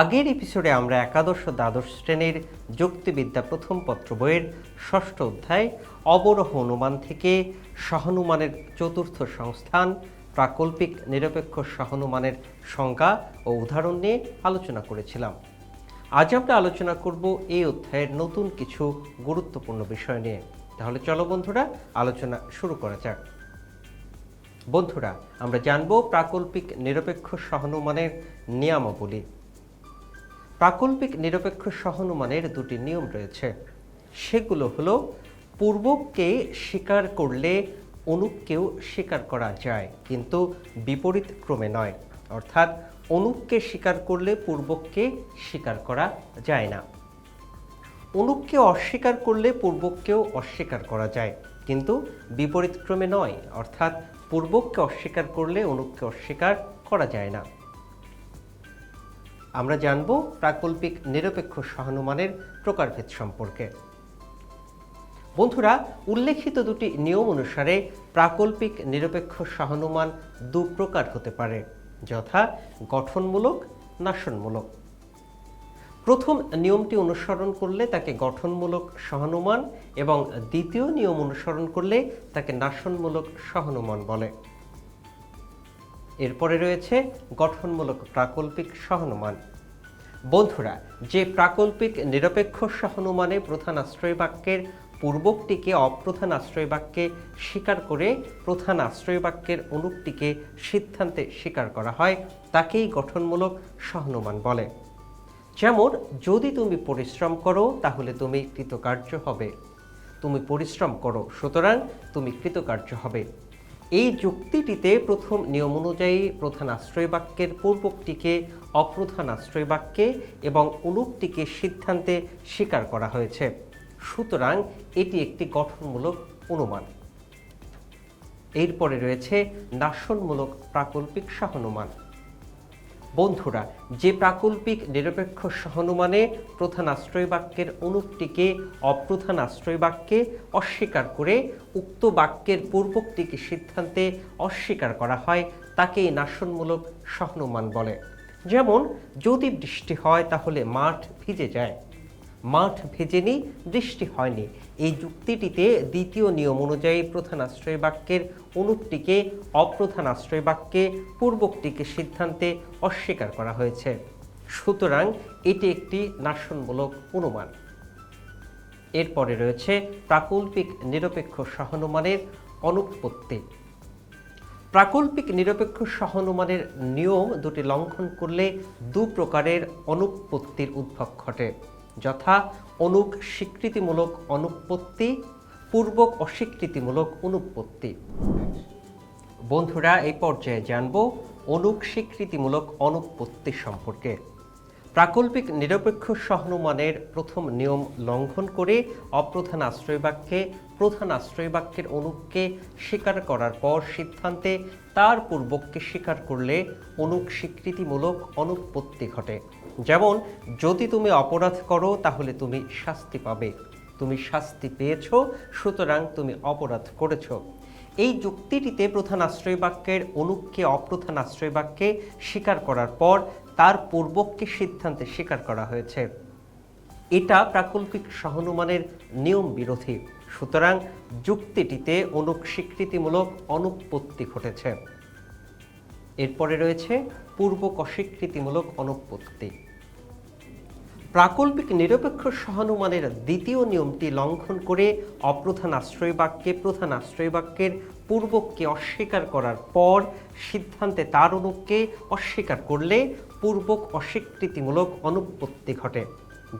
আগের এপিসোডে আমরা একাদশ দ্বাদশ শ্রেণির যুক্তিবিদ্যা প্রথম পত্র বইয়ের ষষ্ঠ অধ্যায় অবরোহ অনুমান থেকে সহানুমানের চতুর্থ সংস্থান, প্রাকল্পিক নিরপেক্ষ সহানুমানের সংজ্ঞা ও উদাহরণ নিয়ে আলোচনা করেছিলাম। আজ আমরা আলোচনা করব এই অধ্যায়ের নতুন কিছু গুরুত্বপূর্ণ বিষয় নিয়ে। তাহলে চলো বন্ধুরা, আলোচনা শুরু করা যাক। বন্ধুরা, আমরা জানব প্রাকল্পিক নিরপেক্ষ সহানুমানের নিয়মাবলী। প্রাকল্পিক নিরপেক্ষ সহানুমানের দুটি নিয়ম রয়েছে। সেগুলো হলো, পূর্বককে স্বীকার করলে অনুপকেও স্বীকার করা যায়, কিন্তু বিপরীত ক্রমে নয়। অর্থাৎ অনুপকে স্বীকার করলে পূর্বককে স্বীকার করা যায় না। অনুপকে অস্বীকার করলে পূর্বককেও অস্বীকার করা যায়, কিন্তু বিপরীত ক্রমে নয়। অর্থাৎ, পূর্বককে অস্বীকার করলে অনুপকে অস্বীকার করা যায় না। আমরা জানব প্রাকল্পিক নিরপেক্ষ সহানুমানের প্রকারভেদ সম্পর্কে। বন্ধুরা, উল্লেখিত দুটি নিয়ম অনুসারে প্রাকল্পিক নিরপেক্ষ সহানুমান দু প্রকার হতে পারে, যথা গঠনমূলক, নাশনমূলক। প্রথম নিয়মটি অনুসরণ করলে তাকে গঠনমূলক সহানুমান এবং দ্বিতীয় নিয়ম অনুসরণ করলে তাকে নাশনমূলক সহানুমান বলে। এরপরে রয়েছে গঠনমূলক প্রাকল্পিক সহানুমান। বন্ধুরা, যে প্রাকল্পিক নিরপেক্ষ সহানুমানে প্রধান আশ্রয় বাক্যের পূর্বকটিকে অপ্রধান আশ্রয় বাক্যে স্বীকার করে প্রধান আশ্রয় বাক্যের অনুপটিকে সিদ্ধান্তে স্বীকার করা হয়, তাকেই গঠনমূলক সহানুমান বলে। যেমন, যদি তুমি পরিশ্রম করো, তাহলে তুমি কৃতকার্য হবে। তুমি পরিশ্রম করো, সুতরাং তুমি কৃতকার্য হবে। এই যুক্তিটিতে প্রথম নিয়ম অনুযায়ী প্রধান আশ্রয় বাক্যের পূর্বকটিকে অপ্রধান আশ্রয় বাক্যে এবং অনুপটিকে সিদ্ধান্তে স্বীকার করা হয়েছে। সুতরাং এটি একটি গঠনমূলক অনুমান। এরপরে রয়েছে নাশনমূলক প্রাকল্পিক সহানুমান। বন্ধুরা, যে প্রাকল্পিক নিরপেক্ষ সহানুমানে প্রধান আশ্রয় বাক্যের অনুপটিকে অপ্রধান আশ্রয় বাক্যে অস্বীকার করে উক্ত বাক্যের পূর্বোক্তিকে সিদ্ধান্তে অস্বীকার করা হয়, তাকেই নাশনমূলক সহানুমান বলে। যেমন, যদি বৃষ্টি হয় তাহলে মাঠ ভিজে যায়। মাঠ ভেজেনি, বৃষ্টি হয়নি। এই যুক্তিটিতে দ্বিতীয় নিয়ম অনুযায়ী প্রধান আশ্রয় বাক্যের অনুপটিকে অপ্রধান আশ্রয় বাক্যে পূর্বকটিকে সিদ্ধান্তে অস্বীকার করা হয়েছে। সুতরাং এটি একটি নাশনমূলক অনুমান। এরপরে রয়েছে প্রাকল্পিক নিরপেক্ষ সহানুমানের অনুৎপত্তি। প্রাকল্পিক নিরপেক্ষ সহানুমানের নিয়ম দুটি লঙ্ঘন করলে দু প্রকারের অনুৎপত্তির উদ্ভব ঘটে। যথা অনুক স্বীকৃতিমূলক অনুৎপত্তি পূর্বক অস্বীকৃতিমূলক অনুৎপত্তি বন্ধুরা, এই পর্যায়ে জানব অনুক স্বীকৃতিমূলক অনুৎপত্তি সম্পর্কে। প্রাকল্পিক নিরপেক্ষ সহানুমানের প্রথম নিয়ম লঙ্ঘন করে অপ্রধান আশ্রয় বাক্যে প্রধান আশ্রয় বাক্যের অনুককে স্বীকার করার পর সিদ্ধান্তে তার পূর্বককে স্বীকার করলে অনুক স্বীকৃতিমূলক অনুৎপত্তি ঘটে। যেমন, যদি তুমি অপরাধ করো, তাহলে তুমি শাস্তি পাবে। তুমি শাস্তি পেয়েছ, সুতরাং তুমি অপরাধ করেছ। এই যুক্তিটিতে প্রধান আশ্রয় বাক্যের অনুককে অপ্রধান আশ্রয় বাক্যে স্বীকার করার পর, তার পূর্বককে সিদ্ধান্তে স্বীকার করা হয়েছে। এটা প্রাকল্পিক সহানুমানের নিয়ম বিরোধী। সুতরাং যুক্তিটিতে অনুক স্বীকৃতিমূলক অনুপত্তি ঘটেছে। এরপরে রয়েছে পূর্বক অস্বীকৃতিমূলক অনুৎপত্তি। প্রাকল্পিক নিরপেক্ষ সহানুমানের দ্বিতীয় নিয়মটি লঙ্ঘন করে অপ্রধান আশ্রয় বাক্যে প্রধান আশ্রয় বাক্যের পূর্বককে অস্বীকার করার পর সিদ্ধান্তে তার অনুপকে অস্বীকার করলে পূর্বক অস্বীকৃতিমূলক অনুপত্তি ঘটে।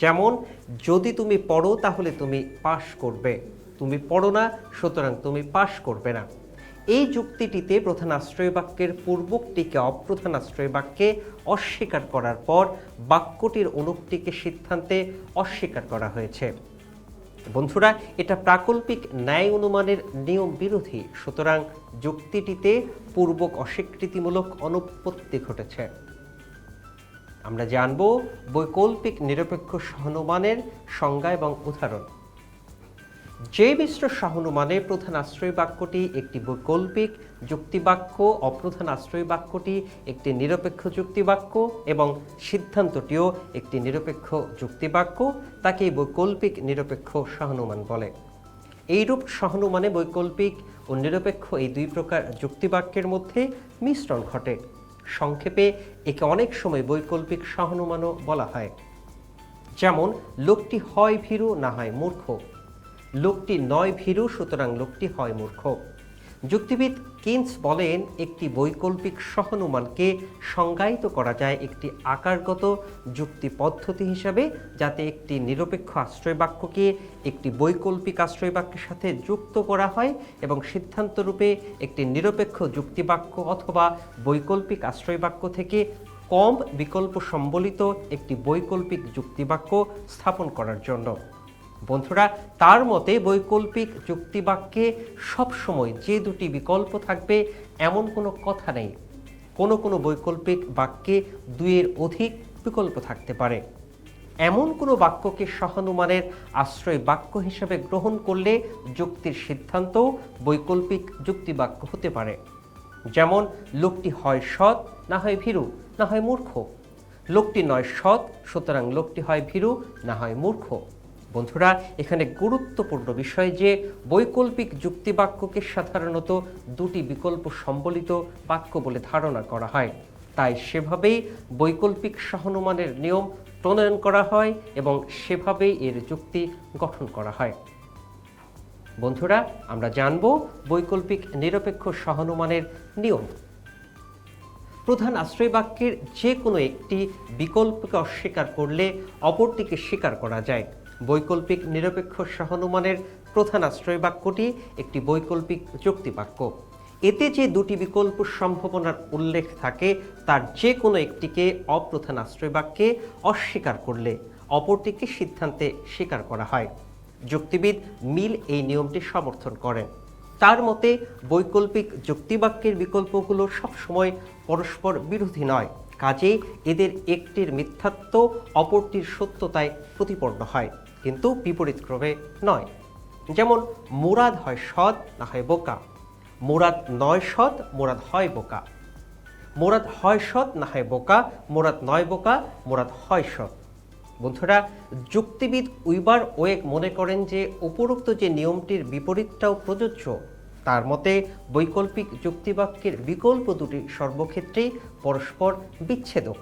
যেমন, যদি তুমি পড়ো তাহলে তুমি পাশ করবে। তুমি পড়ো না, সুতরাং তুমি পাশ করবে না। এই যুক্তিটিতে প্রধান আশ্রয় বাক্যের পূর্বকটিকে অপ্রধান আশ্রয় বাক্যে অস্বীকার করার পর বাক্যটির অনুক্তিকে সিদ্ধান্তে অস্বীকার করা হয়েছে। বন্ধুরা, এটা প্রাকল্পিক ন্যায় অনুমানের নিয়ম বিরোধী, সুতরাং যুক্তিটিতে পূর্বক অস্বীকৃতিমূলক অনুপত্তি ঘটেছে। আমরা জানব বৈকল্পিক নিরপেক্ষ সহানুমানের সংজ্ঞা এবং উদাহরণ। যে মিশ্র সহানুমানে প্রধান আশ্রয় বাক্যটি একটি বৈকল্পিক যুক্তিবাক্য, অপ্রধান আশ্রয় বাক্যটি একটি নিরপেক্ষ যুক্তিবাক্য এবং সিদ্ধান্তটিও একটি নিরপেক্ষ যুক্তিবাক্য, তাকে বৈকল্পিক নিরপেক্ষ সহানুমান বলে। এইরূপ সহানুমানে বৈকল্পিক ও নিরপেক্ষ এই দুই প্রকার যুক্তিবাক্যের মধ্যে মিশ্রণ ঘটে। সংক্ষেপে, একে অনেক সময় বৈকল্পিক সহানুমানও বলা হয়। যেমন, লোকটি হয় ভীরু, না হয় মূর্খ। লোকটি নয় ভীরু, সুতরাং লোকটি হয় মূর্খ। যুক্তিবিদ কিন্স বলেন, একটি বৈকল্পিক সহানুমানকে সংজ্ঞায়িত করা যায় একটি আকারগত যুক্তি পদ্ধতি হিসাবে, যাতে একটি নিরপেক্ষ আশ্রয় বাক্যকে একটি বৈকল্পিক আশ্রয় বাক্যের সাথে যুক্ত করা হয় এবং সিদ্ধান্তরূপে একটি নিরপেক্ষ যুক্তিবাক্য অথবা বৈকল্পিক আশ্রয় বাক্য থেকে কম বিকল্প সম্বলিত একটি বৈকল্পিক যুক্তিবাক্য স্থাপন করার জন্য। বন্ধুরা, তার মতে বৈকল্পিক যুক্তিবাক্যে সবসময় যে দুটি বিকল্প থাকবে, এমন কোনো কথা নেই। কোনো কোনো বৈকল্পিক বাক্যে দুইয়ের অধিক বিকল্প থাকতে পারে। এমন কোনো বাক্যকে সহানুমানের আশ্রয় বাক্য হিসেবে গ্রহণ করলে যুক্তির সিদ্ধান্ত বৈকল্পিক যুক্তিবাক্য হতে পারে। যেমন, লোকটি হয় সৎ, না হয় ভীরু, না হয় মূর্খ। লোকটি নয় সৎ, সুতরাং লোকটি হয় ভীরু, না হয় মূর্খ। বন্ধুরা, এখানে গুরুত্বপূর্ণ বিষয় যে বৈকল্পিক যুক্তিবাক্যকে সাধারণত দুটি বিকল্প সম্বলিত বাক্য বলে ধারণা করা হয়। তাই সেভাবেই বৈকল্পিক সহানুমানের নিয়ম প্রণয়ন করা হয় এবং সেভাবেই এর যুক্তি গঠন করা হয়। বন্ধুরা, আমরা জানব বৈকল্পিক নিরপেক্ষ সহানুমানের নিয়ম। প্রধান আশ্রয় বাক্যের যে কোনো একটি বিকল্পকে অস্বীকার করলে অপরটিকে স্বীকার করা যায়। বৈকল্পিক নিরপেক্ষ সহানুমানের প্রধান আশ্রয় বাক্যটি একটি বৈকল্পিক যুক্তিবাক্য। এতে যে দুটি বিকল্প সম্ভাবনার উল্লেখ থাকে, তার যে কোনো একটিকে অপ্রধান আশ্রয় বাক্যে অস্বীকার করলে অপরটিকে সিদ্ধান্তে স্বীকার করা হয়। যুক্তিবিদ মিল এই নিয়মটি সমর্থন করেন। তার মতে, বৈকল্পিক যুক্তিবাক্যের বিকল্পগুলো সবসময় পরস্পর বিরোধী নয়। কাজে এদের একটির মিথ্যাত্ব, অপরটির সত্যতায় প্রতিপন্ন হয়, কিন্তু বিপরীত ক্রমে নয়। যেমন, মুরাদ হয় সৎ, না হয় বোকা। মুরাদ নয় সৎ, মুরাদ হয় বোকা। মোরাদ হয় সৎ, না হয় বোকা। মোরাদ নয় বোকা, মোরাদ হয় সৎ। বন্ধুরা, যুক্তিবিদ উইবার ওয়েক মনে করেন যে, উপরোক্ত যে নিয়মটির বিপরীতটাও প্রযোজ্য তার মতে, বৈকল্পিক যুক্তিবাক্যের বিকল্প দুটি সর্বক্ষেত্রেই পরস্পর বিচ্ছেদক।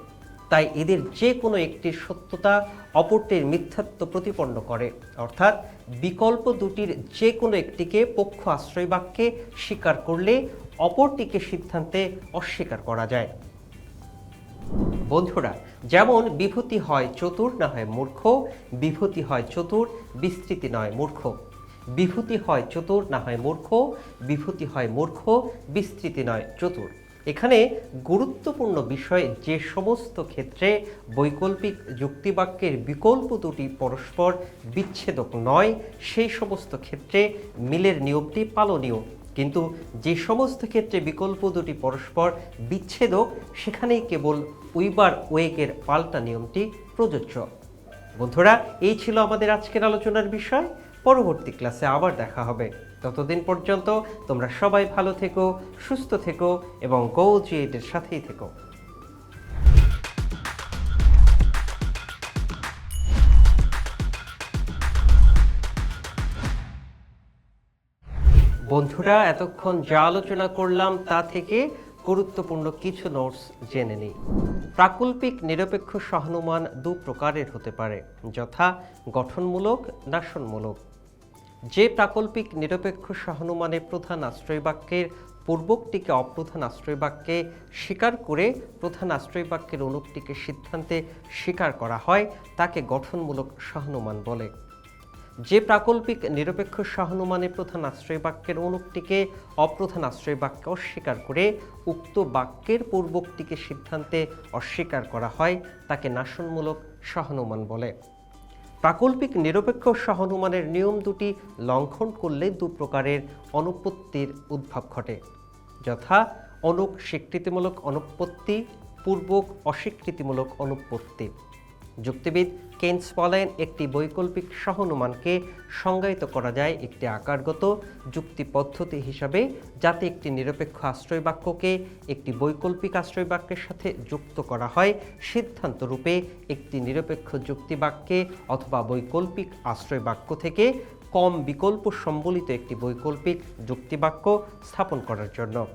তাই এদের যে কোনো একটির সত্যতা অপরটির মিথ্যাত্ব প্রতিপন্ন করে। অর্থাৎ, বিকল্প দুটির যে কোনো একটিকে পক্ষ আশ্রয় বাক্যে স্বীকার করলে অপরটিকে সিদ্ধান্তে অস্বীকার করা যায়। বন্ধুরা, যেমন বিভূতি হয় চতুর না হয় মূর্খ, বিভূতি হয় চতুর, বিস্তৃতি নয় মূর্খ। বিভূতি হয় চতুর, না হয় মূর্খ। বিভূতি হয় মূর্খ, বিস্তৃতি নয় চতুর। এখানে গুরুত্বপূর্ণ বিষয় যে সমস্ত ক্ষেত্রে বৈকল্পিক যুক্তিবাক্যের বিকল্প দুটি পরস্পর বিচ্ছেদক নয়, সেই সমস্ত ক্ষেত্রে মিলের নিয়মটি পালনীয়। কিন্তু যে সমস্ত ক্ষেত্রে বিকল্প দুটি পরস্পর বিচ্ছেদক, সেখানেই কেবল উইবার ওয়েকের পাল্টা নিয়মটি প্রযোজ্য। বন্ধুরা, এই ছিল আমাদের আজকের আলোচনার বিষয়। পরবর্তী ক্লাসে আবার দেখা হবে। ততদিন পর্যন্ত তোমরা সবাই ভালো থেকো, সুস্থ থেকো এবং গো জিএটের সাথেই থেকো। বন্ধুরা, এতক্ষণ যা আলোচনা করলাম তা থেকে গুরুত্বপূর্ণ কিছু নোটস জেনে নিই। প্রাকল্পিক নিরপেক্ষ সহানুমান দু প্রকারের হতে পারে, যথা গঠনমূলক, নাশনমূলক। যে প্রাকল্পিক নিরপেক্ষ সহানুমানে প্রধান আশ্রয় বাক্যের পূর্বকটিকে অপ্রধান আশ্রয় বাক্যে স্বীকার করে প্রধান আশ্রয় বাক্যের অনুপটিকে সিদ্ধান্তে স্বীকার করা হয়, তাকে গঠনমূলক সহানুমান বলে। যে প্রাকল্পিক নিরপেক্ষ সহানুমানে প্রধান আশ্রয় বাক্যের অনুক্তিকে অপ্রধান আশ্রয় বাক্য অস্বীকার করে উক্ত বাক্যের পূর্বোক্তিকে সিদ্ধান্তে অস্বীকার করা হয়, তাকে নাশনমূলক সহানুমান বলে। প্রাকল্পিক নিরপেক্ষ সহানুমানের নিয়ম দুটি লঙ্ঘন করলে দু প্রকারের অনুপত্তির উদ্ভব ঘটে। যথা অনুক স্বীকৃতিমূলক অনুপত্তি, পূর্বক অস্বীকৃতিমূলক অনুপত্তি। যুক্তিবিদ কেন্স বলেন একটি বৈকল্পিক সহানুমানকে সংজ্ঞায়িত করা যায় একটি আকারগত যুক্তি পদ্ধতি হিসাবে যাতে একটি নিরপেক্ষ আশ্রয় বাক্যকে একটি বৈকল্পিক আশ্রয় বাক্যের সাথে যুক্ত করা হয় সিদ্ধান্ত রূপে একটি নিরপেক্ষ যুক্তি বাক্যে অথবা বৈকল্পিক আশ্রয় বাক্য থেকে কম বিকল্প সম্বলিত একটি বৈকল্পিক যুক্তিবাক্য স্থাপন করার জন্য।